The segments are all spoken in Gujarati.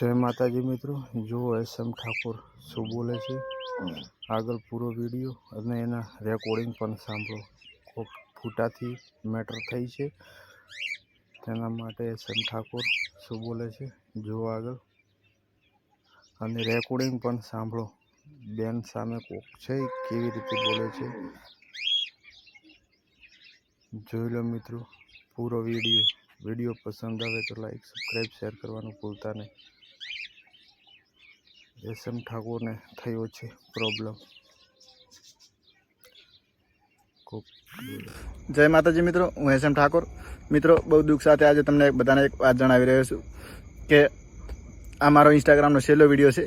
જય માતાજી મિત્રો. જો એસ એમ ઠાકોર શું બોલે છે. આગળ પૂરો વીડિયો અને એના રેકોર્ડિંગ પણ સાંભળો. કોક ફૂટાથી મેટર થઈ છે. તેના માટે એસ એમ ઠાકોર શું બોલે છે. જો આગળ. અને રેકોર્ડિંગ પણ સાંભળો. બેન સામે કોક છે કેવી રીતે બોલે છે. જોઈ લો મિત્રો, પૂરો વીડિયો. વીડિયો પસંદ આવે તો લાઈક સબસ્ક્રાઈબ શેર કરવાનું ભૂલતા નહીં. એસ એમ ઠાકોરને થયો છે પ્રોબ્લેમ જય માતાજી મિત્રો, હું એસ એમ ઠાકોર. મિત્રો, બહુ દુઃખ સાથે આજે તમને બધાને એક વાત જણાવી રહ્યો છું કે આ મારો ઇન્સ્ટાગ્રામનો છેલ્લો વીડિયો છે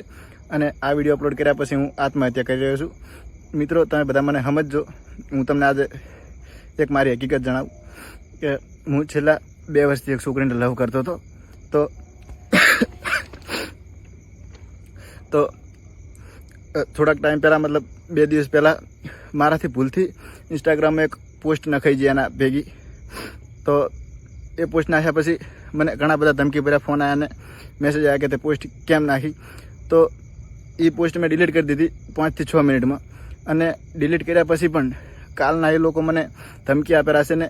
અને આ વીડિયો અપલોડ કર્યા પછી હું આત્મહત્યા કરી રહ્યો છું. મિત્રો, તમે બધા મને સમજજો. હું તમને આજે એક મારી હકીકત જણાવું કે હું છેલ્લા બે વર્ષથી એક છોકરીને લવ કરતો હતો. તો તો થોડાક ટાઈમ પહેલાં, મતલબ બે દિવસ પહેલાં મારાથી ભૂલથી ઇન્સ્ટાગ્રામમાં એક પોસ્ટ નખાઈ છે એના ભેગી. તો એ પોસ્ટ નાખ્યા પછી મને ઘણા બધા ધમકી ભર્યા, ફોન આવ્યા અને મેસેજ આવ્યા કે તે પોસ્ટ કેમ નાખી. તો એ પોસ્ટ મેં ડિલીટ કરી દીધી પાંચથી છ મિનિટમાં. અને ડિલીટ કર્યા પછી પણ કાલના એ લોકો મને ધમકી આપેલા છે ને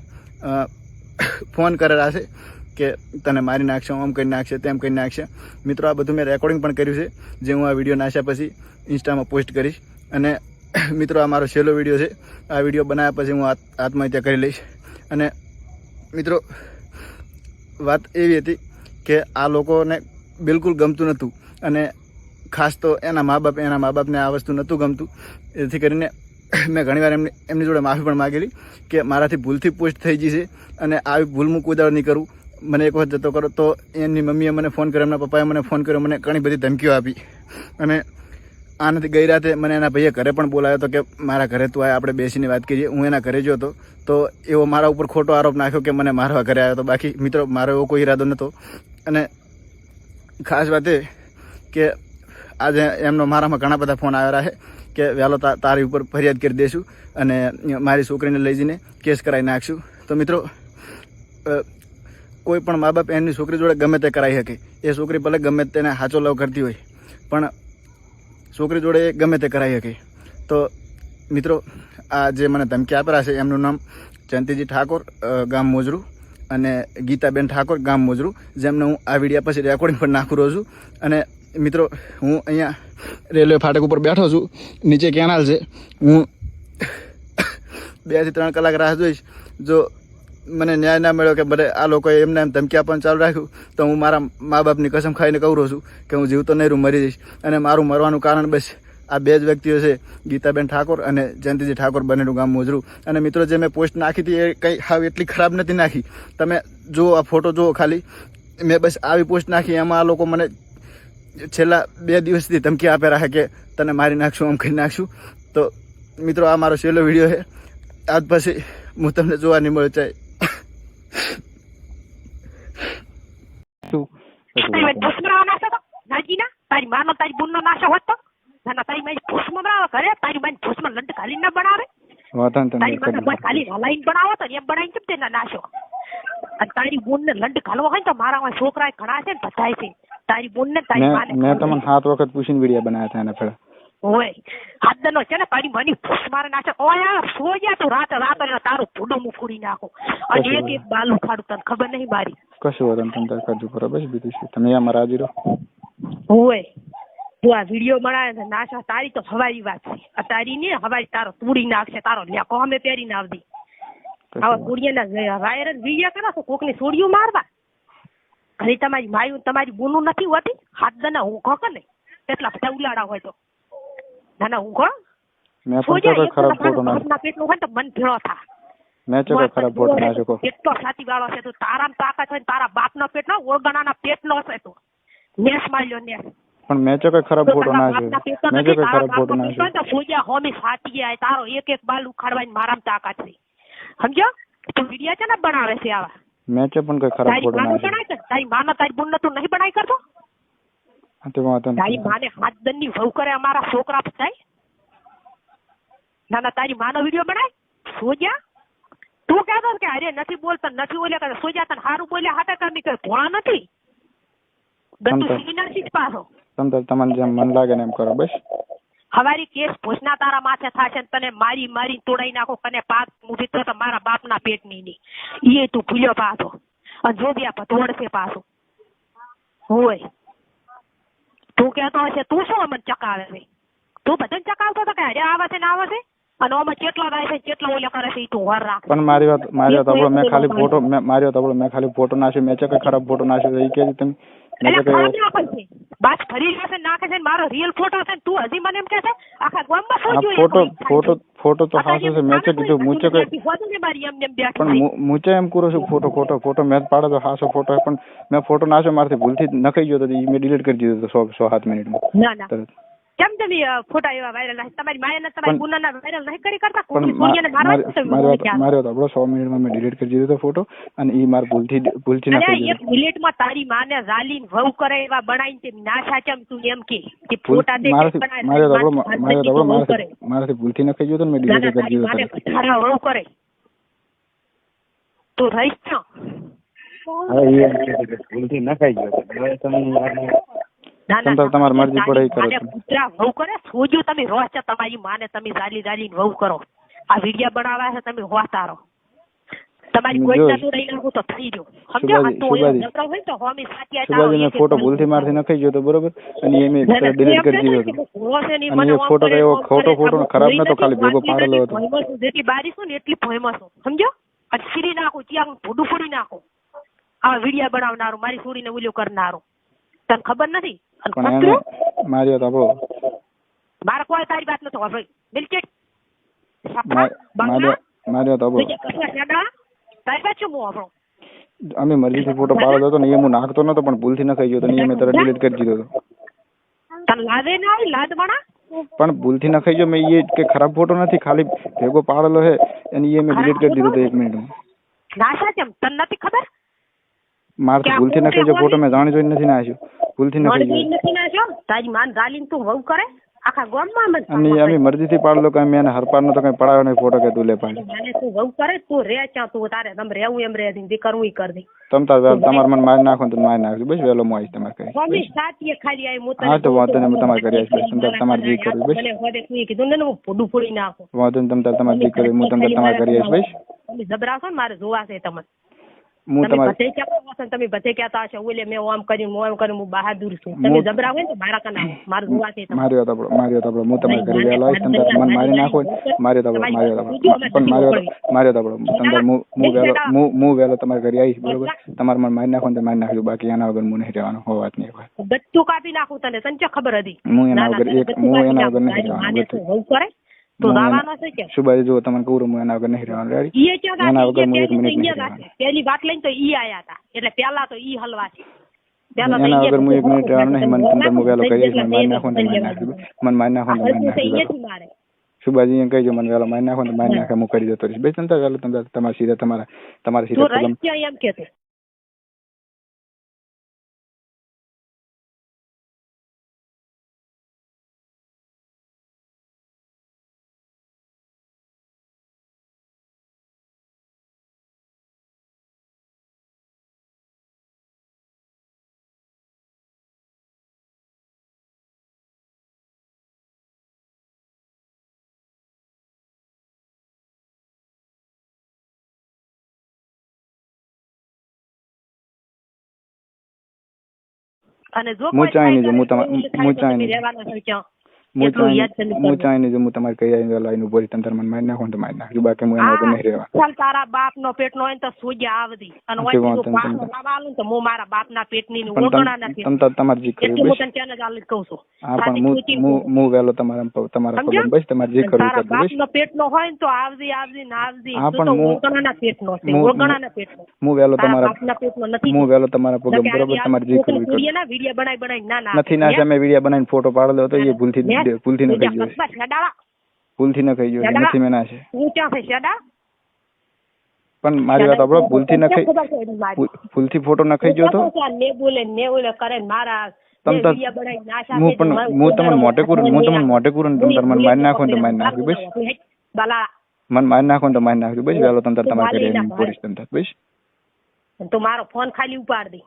ફોન કરેલા છે. કે તને મારી નાખશે આમ કરી નાખશે, તેમ કરી નાખશે. મિત્રો, આ બધું મેં રેકોર્ડિંગ પણ કર્યું છે, જે હું આ વીડિયો નાખ્યા પછી ઇન્સ્ટામાં પોસ્ટ કરીશ. અને મિત્રો, આ મારો છેલ્લો વીડિયો છે. આ વીડિયો બનાવ્યા પછી હું આત- આત્મહત્યા કરી લઈશ. અને મિત્રો, વાત એવી હતી કે આ લોકોને બિલકુલ ગમતું નહોતું. અને ખાસ તો એના મા બાપ એના મા બાપને આ વસ્તુ નહોતું ગમતું. એથી કરીને મેં ઘણીવાર એમની એમની જોડે માફી પણ માગેલી કે મારાથી ભૂલથી પોસ્ટ થઈ ગઈ છે અને આવી ભૂલ હું કોઈ દાડો નહીં કરું. મને એક વખત જતો કરો તો એમની મમ્મીએ મને ફોન કર્યો, એમના પપ્પાએ મને ફોન કર્યો, મને ઘણી બધી ધમકીઓ આપી. અને આનાથી ગઈ રાતે મને એના ભાઈએ ઘરે પણ બોલાવ્યો હતો કે, મારા ઘરે તું આય, આપણે બેસીને વાત કરીએ. હું એના ઘરે ગયો હતો, તો એવો મારા ઉપર ખોટો આરોપ નાખ્યો કે મને મારવા ઘરે આવ્યો હતો. બાકી મિત્રો, મારો એવો કોઈ ઈરાદો નહોતો અને ખાસ વાત એ કે આજે એમનો મારામાં ઘણા બધા ફોન આવેલા છે કે વહેલો તારી ઉપર ફરિયાદ કરી દઈશું અને મારી છોકરીને લઈ જઈને કેસ કરાવી નાખશું. તો મિત્રો કોઈ પણ મા બાપ એની છોકરી જોડે ગમે તે કરાવી શકે. એ છોકરી ભલે ગમે તેને સાચો લવ કરતી હોય, પણ છોકરી જોડે એ ગમે તે કરાવી શકે. તો મિત્રો, આ જે મને ધમકી આપેલા છે એમનું નામ જયંતિજી ઠાકોર ગામ મોજરું અને ગીતાબેન ઠાકોર, ગામ મોજરું, જેમને હું આ વિડીયા પછી રેકોર્ડિંગ પણ નાખું રહું છું. અને મિત્રો, હું અહીંયા રેલવે ફાટક ઉપર બેઠો છું, નીચે કેનાલ છે. હું બેથી ત્રણ કલાક રાહ જોઈશ. જો મને ન્યાય ના મળ્યો કે ભલે આ લોકોએ એમને એમ ધમકી આપવાનું ચાલુ રાખ્યું, તો હું મારા મા બાપની કસમ ખાઈને કહું છું કે હું જીવતો નહીં રહું મરી જઈશ. અને મારું મરવાનું કારણ બસ આ બે જ વ્યક્તિઓ છે, ગીતાબેન ઠાકોર અને જયંતિજી ઠાકોર બંનેનું ગામ મોજરું. અને મિત્રો, જે મેં પોસ્ટ નાખી હતી એ કંઈ હાવ એટલી ખરાબ નથી નાખી. તમે જુઓ આ ફોટો જુઓ ખાલી. મેં બસ આવી પોસ્ટ નાખી, એમાં આ લોકો મને છેલ્લા બે દિવસથી ધમકી આપે રાખે કે તને મારી નાખશું, આમ કરી નાખશું. તો મિત્રો, આ મારો છેલ્લો વીડિયો છે. આજ પછી હું તમને જોવા નહીં મળે તારી મારી તો નાજીના? તારી માનો તારી નાશો હોત તો? ના તારી મારી તારી મારી ભૂસમાં લંડ ના બનાવે? તારી બસ ખાલી હલાઈને બનાવો તો એમ બનાવીને કેમ તેના નાશો? અને તારી બુનને લંડ ઘાલવો હોય તો મારા મારામાં છોકરા ઘણા છે ને બધાય છે. તારી બુનને તારી માને મેં મેં તમને સાત વખત પૂછીને વીડિયો બનાવ્યા હતા એના હોય. હાથનો છે ને તારી મની ફૂસ મારે નાખે. ઓય આ સોયા તું રાત રાત ને તારું ભૂડું હું ફૂડી નાખો. અને એક એક બાલ ઉખાડું તને ખબર નહીં મારી. કશું વાત તમે તારે કરજો બરાબર બીજું શું? તમે યા મારા રહો. ઓય તું આ વીડિયો બનાવે છે નાશા તારી તો હવારી વાત છે. આ તારી ને હવારી તારો તૂડી નાખશે તારો લેકો અમે પહેરીને આવતી આવા કુડિયાના વાયરલ વીડિયો કરો છો કોકની સોડિયું મારવા. અરે તમારી માયું તમારી બુનું નથી હોતી? હાથ દના હું કે ને એટલા બધા ઉલાડા હોય તો. ના ના ઊંઘો મેં પણ તો ખરાબ ફોટો ના ના પેટનું હોય તો મન ભેળો થા મેં તો ખરાબ ફોટો ના શકો એટલો સાચી વાળો છે તો તારામ તાકાત હોય તારા બાપ નો પેટ નો ઓળગણાના પેટનો છે તો. નેસ માર્યો નેસ. પણ મેં તો ખરાબ ફોટો ના તારા છે મેં તારા ખરાબ ફોટો ના છે તો ફોજિયા હોમી સાચી ગયા તારો એક એક બાલ ઉખાડવાની મારામ તાકાત છે. સમજો? તું વિડિયા છે ને બનાવે છે આવા? મેં ચો પણ કોઈ ખરાબ ફોટો ના છે તારી માનો તારી બુન તું નહીં બનાઈ કરતો? તારી માને હાથ દંડની વહુ કરે અમારા છોકરા થાય ના ના તારી માનો વીડિયો બનાય? સોજા? તું કહેતો કે અરે નથી બોલતા નથી બોલ્યા કરે. સોજા તને સારું બોલ્યા હાટા કરની કઈ ભોળા નથી. જ પાછો. તમ તમને જેમ મન લાગે ને એમ કરો બસ. હવારી કેસ ભોજના તારા માથે થશે ને તને મારી મારી તોડાઈ નાખો કને પાક મૂકી તો મારા બાપના પેટની નહીં. એ તું ભૂલ્યો પાછો. અને જો બી આ ભતોડ છે પાછો. હોય. તું કહેતો હશે તું શું અમને ચકાવે તું બધાને ચકાવતો હતો કે અરે આવે છે ને આવે છે અને આમાં કેટલા થાય છે કેટલા ઓલા કરે છે એ તું વર રાખ. પણ મારી વાત મારી વાત આપણો મેં ખાલી ફોટો મારી વાત આપણો મેં ખાલી ફોટો નાખ્યો મેં ચેક ખરાબ ફોટો નાખ્યો એ કે તમે છે. બાદ ફરી જશે નાખે છે મારો રિયલ ફોટો છે તું હજી મને એમ કહે છે આખા ગામમાં શું જોઈએ? ફોટો ફોટો ફોટો તો હાસો છે. મેં કીધું મૂચે કઈ પણ. મૂચે એમ કરું છું ફોટો ખોટો ફોટો. મેં પાડે તો હાસો ફોટો પણ મેં ફોટો નાખ્યો મારાથી ભૂલથી નખાઈ ગયો તો એ મેં ડિલીટ કરી દીધો તો સો સો સાત મિનિટમાં. ના ના. તરત. કેમ તમે અ, ફોટા એવા વાયરલ નથી તમારી માયા ને તમારી પણ- ગુનાના વાયરલ નહીં કરી કરતા પણ કોકની મા- છોડીઓને મારવા મારી જ તમે મારી વાત ક્યાં? મારી વાત આપણો સો મિનિટમાં મેં ડિલીટ કરી દીધો તો ફોટો અને ઈ માર ભૂલથી ભૂલથી અરે નખાઈ એક ગયો મિનિટમાં તારી માને ઝાલીને વહુ કરે એવા બનાવીને તે ના સાચમ તું એમ કે. કે ભૂલ- ફોટા દેખ મારાથી બનાવે મારી વાત તારી આપણો માને મારી વાત આપણો વહુ કરે. મારાથી મારાથી ભૂલથી નખાઈ ગયો તો ને મેં ના, ના, ડિલીટ કરી તારી દીધો માને તરત વધારે વહુ કરે. તું રહીશ છો ભૂલથી નખાઈ ગયો તો હવે તમે તમારી મરજી પડે કરો. કૂતરા વહુ કરે સોજો તમે રોજ છે તમારી માને તમે ઝાલી ઝાલીને વહુ કરો. આ વિડિયા બનાવ્યા છે તમે હોતા રહો તમારી કોઈ જોઈશ. ના દઈ તો થઈ ગયું. સમજો આ તો એવો હોય તો હોમી સાચી આ સુભાજી ફોટો ભૂલથી મારથી નખાઈ ગયો તો બરોબર? અને એ મેં ના, ના, ડિલીટ કરી દીધો કહેતો હતો કે ભૂલો છે ને ઈ અને એ ફોટો કરે, ખોટો ફોટો ખરાબ નતો, ખાલી ભેગો પાડેલો હતો. જેટલી બારી છું ને એટલી ફેમસ છું. સમજો અને સીરી નાખો ત્યાં ભૂડું ફોડી નાખો. આ વિડિયા બનાવનારું મારી છોડીને ઓલું કરનારું. તને ખબર નથી? પણ એને મારી વાત આપણો મારે કોઈ તારી વાત નથી હોભળી બિલકુલ. મા- મારી વાત આપણો તારી વાત શું હું હોભળું અમે મરજીથી ફોટો પાડો હતો ને એ હું નાખતો નતો પણ ભૂલથી નખાઈ ગયો તો ને એ મેં તરત ડિલીટ કરી દીધો તને લાદે ના આવી લાદ બના પણ ભૂલથી નખાઈ ગયો મેં એ કે ખરાબ ફોટો નથી ખાલી ભેગો પાડેલો છે અને એ મેં ડિલીટ કરી દીધો તો એક મિનિટ નાશા કેમ? તને નથી ખબર? મારથી ભૂલથી નખાઈ ગયો ફોટો મેં જાણી જોઈને નથી નાખ્યો ભૂલથી નથી નાખ્યો તારી માન ગાલીને તું વહુ કરે? આખા ગામમાં મને અને અમે મરજીથી પાડેલો કે અમે એને હરપારનો તો કઈ પડાયો નહીં ફોટો કે તું લે પાડી. મને તું વહુ કરે તું રે ચા તું તારે તમ રહેવું એમ રે દી કરવું ઈ કર દી તમ તાર વેલ તમારે મને મારી નાખો ને તો મારી નાખજો. બસ વેલો આવીશ તમારે કઈ મમ્મી સાચી ખાલી આવી મુ હા, તો વાંધો નહીં, તમાર ઘરે આવીશ. તમ તાર તમાર જી કરી બસ. મને હોદે તું કીધું ને ને હું ફોડું ફોડી નાખો. વાંધો નહીં તમ તાર તમારે જી કરી હું તમ તાર તમારે ઘરે આવીશ બસ. જબરાશો ને મારે જોવા છે તમને હું તમે તમારે ને તમે ઓલે મેં કર્યું હું કર્યું હું બહાદુર છું. તમે હું- જબરા હોય ને તો મારા કના આવો. મારે જોવા તમને મારી વાત આપણો મારી વાત આપણો હું તમારે ઘરે વહેલો આવીશ તમ તાર મને મારી નાખો ને મારી વાત આપણો મારી વાત આપણો પણ મારી વાત મારી વાત આપણો તમ તાર હું હું વહેલો હું હું વહેલો તમારે ઘરે આવીશ બરોબર? તમારે મને મારી નાખો ને તો મારી નાખજો બાકી એના વગર હું નહીં રહેવાનો હો વાત નહીં હોય બધું કાપી નાખું તને તને ક્યાં ખબર હતી? હું એના ના, ના, વગર તને એક હું કાપી એના વગર નાખું. નહીં તારી રહેવાનો માને તું વહુ કરે? તો દાવાનો છે કે? સુભાઈ જો તમને કહું હું એના વગર નહીં રહેવાનું. રેડી ઈ ક્યાં એના વગર હું એક મિનિટ નહીં ઈ જ વાત લઈને તો ઈ આયા હતા. એટલે પેલા તો ઈ હલવા છે. એના વગર હું એક મિનિટ રહેવાનું નહીં. મને તમને હું વહેલો કહીશ મને મારી એટલે નાખો ને તો મારી નાખજો મને મારી નાખો ને મારી હલતું છે ઈ નાખજો જ મારે. સુભાજી એમ કહેજો મને વહેલો મારી નાખો ને મારી નાખે હું કરી રહીશ. બે તમારા સીધા તમારા તમારા સીધા એમ અને જો હું થાય હું તમા- હું નહીં. રહેવાના છો ક્યાં? એટલું યાદ કરી હું કરજો. ચાઈ હું તમારે કઈ આવીને લાઈન ઊભો રહી તંતર મને મારી નાખો તો મારી નાખજો. બાકી હું એના નહીં રહેવા. ચાલ તારા બાપ નો પેટ નો હોય તો સોજ્યા આવતી અને ઓકે, તો જો આલું ને તો હું મારા બાપ ના પેટની ઓગણા નથી તમ તાર તમારે જે કર્યું હું તને ત્યાં જ આલી કહું છું. હા પણ હું હું વેલો તમારા તમારા? પગમાં બસ તમારે જે કરવું કરજો બાપ નો પેટ નો હોય તો આવજી આવજી ના આવજી. હા, પણ હું- ઓગણા ના પેટ નો છે ઓગણા ના પેટ નો હું વેલો તમારા બાપ ના પેટ નો નથી. હું વેલો તમારા પગમાં બરોબર તમારે જે કરવું કરજો ના વીડિયો બનાવી બનાવી ના ના નથી ના તમે વીડિયો બનાવીને ફોટો પાડેલો તો એ ભૂલથી ભૂલથી ન છે. શેડા ભૂલથી ન છે. દાદા. નથી મેં છે. પણ મારી વાત આપણો ભૂલથી ન છે ભૂલથી ફોટો ન ખાઈ ગયો તો? ને બોલે ને ઓલે કરે મારા તમ હું પણ હું તમને મોટે કરું હું તમને મોટે કરું તમે મને મારી નાખો તો મારી નાખજો બસ. મને મારી નાખો ને તો મારી નાખજો બસ. તમે તમારે પોલીસ બસ. તું મારો ફોન ખાલી ઉપાડ દે.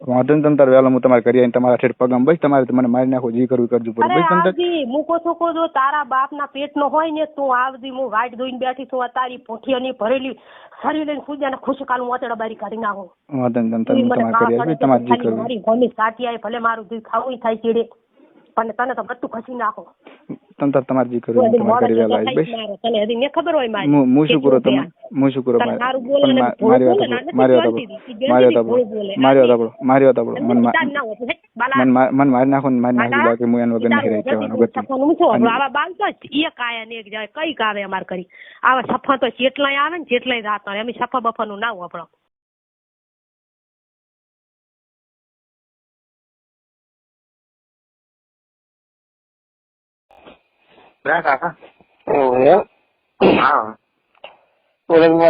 વાંધો નહીં તમ તાર વહેલો હું તમારે કરી આવીને તમારા ઠેઠ પગમ બસ તમારે તો મને મારી નાખો જે કરવું કરજો અરે બસ તમ આવજી મૂકો છોકો જો તારા બાપના પેટનો હોય ને તું આવજી હું વાટ જોઈને બેઠી છું આ તારી પોઠિયાની ભરેલી શરીર લઈને પૂજાને ખુશકાલ હું અચડા બારી કાઢી નાખું. વાંધો નહીં તમ તાર હું તમારે કરી આવીશ તમારે જે કરવું. મારી ગોમી સાચી આવી ભલે મારું દૂધ ખાવું થાય ચીડે પણ તને તો બધું ખસી નાખો. તમ તાર તમારે જે હું તમારા વહેલા જેટલા આવીશ બસ. તને હજી ને ખબર હોય મારી હું શું કરું તમે હું શું કરું મારે- વાત મારી વાત મારી વાત. મારી વાત. મારી વાત મન. મન મન મારી નાખો ને મારી નાખી બાકી હું એના વગર નહીં રહી વિચાર ગતિ આવા બાલ તો એક આયા ને એક જાય કઈ કાવે અમાર કરી આવા સફા તો જેટલાય આવે ને જેટલાય રાત આવે એમ સફા બફાનું ના વાપરો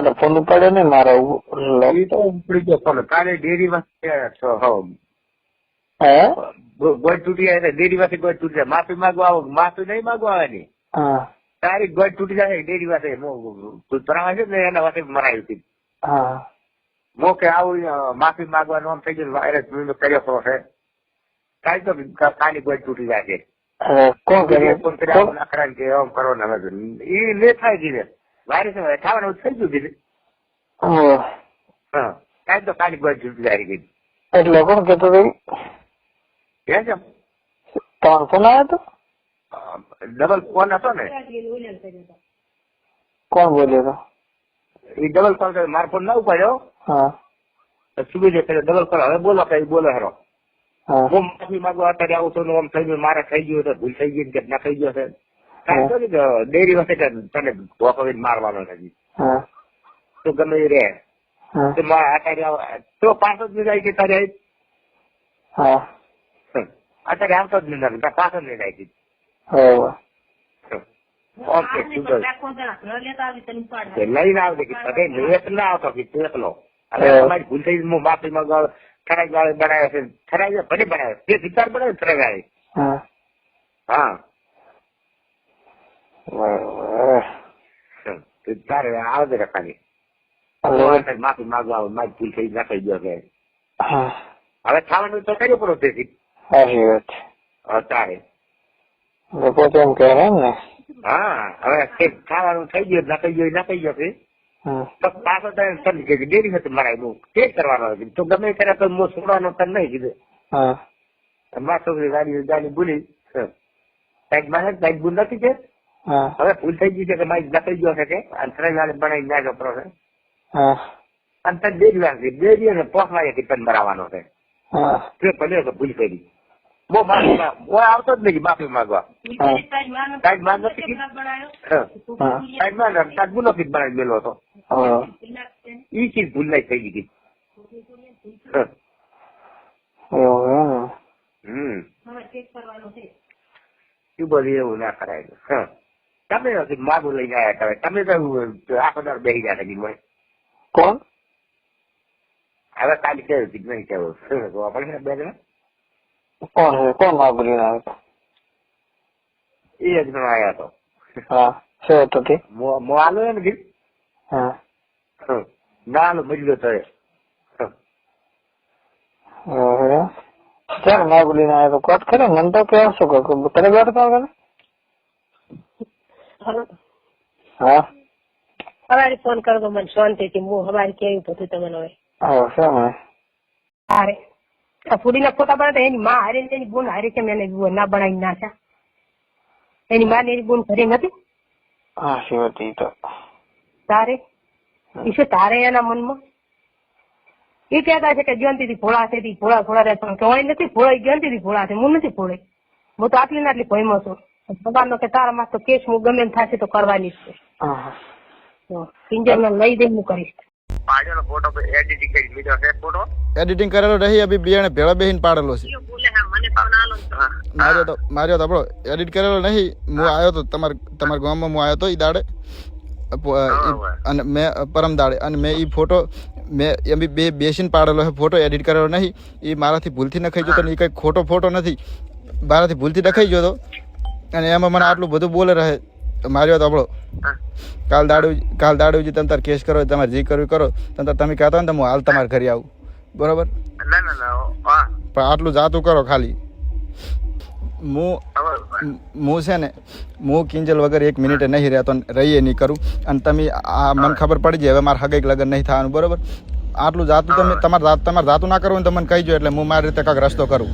તો ફોન ઉપાડ્યો ને મારા ઉપડી ગયો ફોન કાલે હો? હે ગોળ તૂટી જાય એટલે ડેરીમાંથી ગોળ તૂટી જાય. માફી માંગવા આવો માફી નહીં માંગવા આવવાની તારી ગોળ તૂટી જાય ડેરી વાસે ભરાવા છે ને એના વાસે મરાયું હતી હા. મો કે આવું માફી માંગવાનું આમ થઈ ગયું વાયરસ કર્યો છે કાલે તો કાલી ગોળ તૂટી જાય છે. કોણ કર્યા? કોણ? નખરાને કે આમ કરો ને હવે એ લે થાય જીને વાયરસ થવાનું થઈ ગયું હા. કાલ તો ગોળ તૂટી જાય કીધું એટલે કોણ કેતો હે છે? તમારો ફોન આવ્યો હતો? ડબલ ફોન હતો ને? કોણ બોલ્યો હતો? એ ડબલ કોલ કર્યો મારો ફોન ના ઉપાડ્યો. હા. સુબીજે કર્યો ડબલ કોલ હવે બોલો કઈ બોલો હેરો. હા. માફી માંગવા અત્યારે આવું છું આમ થઈ ગયું મારે થઈ ગયું તો ભૂલ થઈ ગઈ કે ના થઈ ગયો છે. નહીં કે ડેરી વખતે તને ધોકાવીને મારવાનો નથી તો ગમે એ રે તો મારે અત્યારે આવ- તો પાછો જ જાય કે તારે. અત્યારે આવતો જ નહીં નથી પાછો જ નહીં જાય. ઓકે લઈને આવજે કે તને લેત ના આવતો કે એકલો તમારી ભૂલ થઈ હું માફી માંગવા ખરાઈ વાળે બનાવે છે. ખરાઈ ભલે બનાવે. તે વિચાર બનાવે ગાળે હા. હા. તારે આવે રે ખાલી માફી માંગવા આવે મારી ભૂલ થઈ ના થઈ ગયો કે હવે ખાવાનું તો કર્યો પડો તેથી સાચી વાત. છે અત્યારે. એટલે પોતે એમ કહે ને હા હવે ખાવાનું થઈ ગયું ના થઈ ગયું ના થઈ ગયો છે. તો પાછો તને સમજી કે ડેરી નથી મરાય હું તે કરવાનો હતો. તો ગમે ત્યારે તો હું છોડવાનો તને નહીં કીધું. મારા છોકરી ગાડી ગાડી ભૂલી. સાઈડમાં સાઈડ ભૂલ નથી છે? હવે ભૂલ થઈ ગઈ છે કે મારી ના ગયો છે કે? બનાવી ના ચોપડો છે તને ડેરી વાગી ડેરી અને પોખ કે ટીપન મરાવાનો છે. ભલે ભૂલ કરી. બહુ માફી હું આવતો જ નહીં માફી માંગવા. સાઈડમાં નથી સાઈડમાં સાઈડ ગુનો કીધ બનાવી મેલો હતો. ઈ ચીજ ભૂલ નહીં થઈ ગઈ. હા. એવું એમ? ને. હમ શું બધું એવું ના કરાય. હા. તમે નથી માગું લઈને આવ્યા તમે. તમે તો આખો દર બેસી હતા હોય. કોણ? હવે કાલે કેવું શું તો આપણે બે જણા કોણ છે કોણ લઈને આવ્યો એ જ જણો આવ્યા હતો હા શું હતું તે? મો મો આલો એમ કીધું હા. નાલ મજલો આલો મરી તો એ. હમ. ચાલ લઈને આવ્યો તો કોટ કરે મન તો કે શું કહો? તને બેઠો તો કરે હા. હવારે ફોન કરો તો મને શાંતિથી. હું હવારે કેવું બધું તમને હવે હા શું મને આ ફૂડીના ફોટા બનાવતા એની માં હારે ને એની બોન હારે કેમ એને ના બનાવી નાખ્યા એની માં ને એની બોન ઘરે નથી હા શું તો. તારે? ઈ શું તારે એના મનમાં? એ કહેતા છે કે જયંતિથી ભોળા છે તી ભોળા ભોળા રહે પણ કહેવાય નથી ભોળા ઈ જયંતિથી ભોળા છે. હું નથી ભોળી હું તો આટલી ને આટલી ભયમાં છું. સવારનો કે તારા માં તો કેસ હું ગમે થશે તો કરવાની જ છે. ને લઈ દઈ હું કરીશ. પાડેલો ફોટો એડિટિંગ કરી લીધો છે? ફોટો એડિટિંગ કરેલો રહી અભી બે ભેળા બેહીન પાડેલો છે. માર્યો તો માર્યો તો આપણો એડિટ કરેલો નહીં હું આવ્યો તો તમાર તમાર ગામમાં હું આવ્યો તો એ દાડે. અને મેં પરમ દાડે. અને મેં એ ફોટો મેં એમ બી બે બેસીને પાડેલો છે. ફોટો એડિટ કરેલો નહીં એ મારાથી ભૂલથી નખાઈ ગયો તો ને એ કંઈ ખોટો ફોટો નથી. મારાથી ભૂલથી નખાઈ ગયો તો. અને એમાં મને આટલું બધું બોલે રહે. માર્યો તો આપણો. કાલ દાડુ કાલ દાડુજી તમે તાર કેસ કરો તમારે જે કરવું કરો. તમે તમે કહેતા હોય ને તો હું હાલ તમારે ઘરે આવું. બરોબર? પણ આટલું જાતું કરો ખાલી. હું હું છે ને હું કિંજલ વગર એક મિનિટે નહીં રહેતો રહીએ નહીં કરું. અને તમે આ મને ખબર પડી જાય હવે મારે હગેક લગન નહીં થવાનું બરોબર? આટલું જાતું તમે તમારે જાત તમારે જાતું ના કરવું ને તો મને કહીજો એટલે હું મારી રીતે કાંઈક રસ્તો કરું.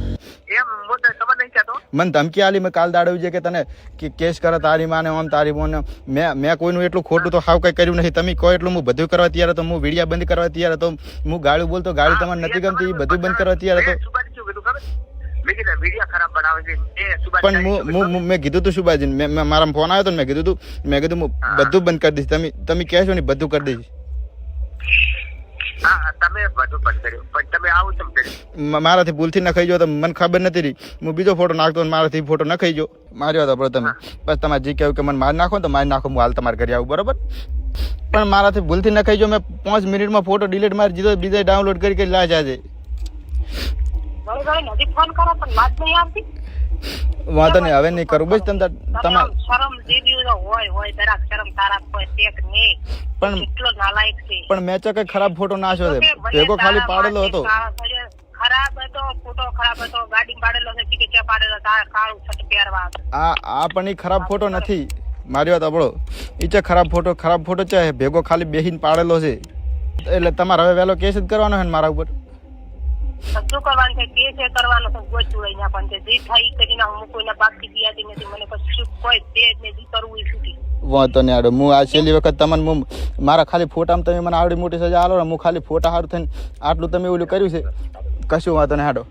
મને ધમકી આલી મેં કાલ દાડવી છે કે તને કે કેસ કરે તારી માને આમ તારી મોને મેં મેં કોઈનું એટલું ખોટું તો હાવ કંઈ કર્યું નથી. તમે કહો એટલું હું બધું કરવા તૈયાર હતો હું વિડીયા બંધ કરવા તૈયાર હતો હું ગાળું બોલતો ગાડી તમારે નથી ગમતી એ બધું બંધ કરવા તૈયાર હતો. પણ હું મેં કીધું તું શુભાજી મેં મારા ફોન આવ્યો હતો મેં કીધું તું મેં કીધું હું બધું બંધ કરી દઈશ. તમે તમે કહેશો ને બધું કરી દઈશ. મારાથી ભૂલથી ન જો તો મને ખબર નથી રહી. હું બીજો ફોટો નાખતો મારાથી ફોટો નખાઈ જો માર્યો હતો પણ તમે. બસ તમારે જે કહેવું કે મને મારી નાખો તો મારી નાખો હું હાલ તમારે ઘરે આવું બરોબર? પણ મારાથી ભૂલથી ન જો મેં પાંચ મિનિટમાં ફોટો ડિલીટ મારી દીધો બીજા ડાઉનલોડ કરી કરી લાજ આજે. ઘરે ઘરે નથી ફોન કરો પણ વાત નહીં આવતી? વાંધો નહીં હવે નહીં કરું. બસ તમે તમે શરમ તો હોય હોય જરાક શરમ તારા કોઈ ટેક નહીં? પણ કેટલો નાલાયક છે. પણ મેં કઈ ખરાબ ફોટો નાખ્યો તો છે. ભેગો ખાલી પાડેલો હતો. ખરાબ હતો ફોટો ખરાબ હતો ગાડી પાડેલો છે કે કે પાડેલો તારા કાળું છટ પહેરવા આ આ પણ એ ખરાબ ફોટો નથી. મારી વાત આપણો એ છે ખરાબ ફોટો ખરાબ ફોટો છે ભેગો ખાલી બેહીને પાડેલો છે. એટલે તમારે હવે વહેલો કેસ જ કરવાનો છે મારા ઉપર? શું કરવાનું છે કે છે કરવાનું છે ગોચું અહીંયા પણ છે જે થાય કરીને હું કોઈને બાકી દિયાતી નથી મને કશું કોઈ તે જ નથી કરવું છૂટી. વાંધો નહીં આડો. હું આ છેલ્લી વખત તમને હું મારા ખાલી ફોટામાં તમે મને આવડી મોટી સજા આલો ને હું ખાલી ફોટા સારું થઈને આટલું તમે ઓલું કર્યું છે. કશું વાંધો નહીં હાડો